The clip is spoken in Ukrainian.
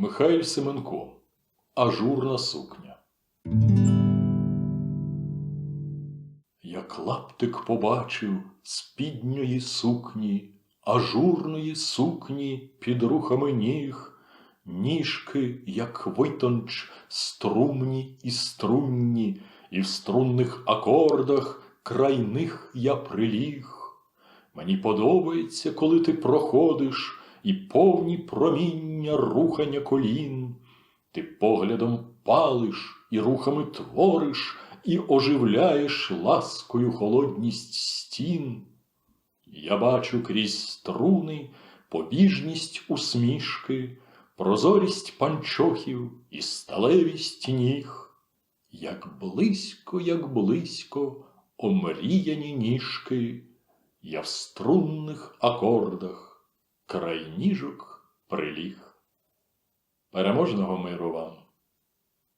Михайль Семенко. Ажурна сукня. Як лаптик побачив спідньої сукні, ажурної сукні під рухами ніг, ніжки, як витонч, струмні і струнні, і в струнних акордах край них я приліг. Мені подобається, коли ти проходиш, і повні проміння рухання колін. Ти поглядом палиш і рухами твориш, і оживляєш ласкою холодність стін. Я бачу крізь струни побіжність усмішки, прозорість панчохів і сталевість ніг. Як близько, як близько, омріяні ніжки, я в струнних акордах край ніжок приліг. Переможного миру вам!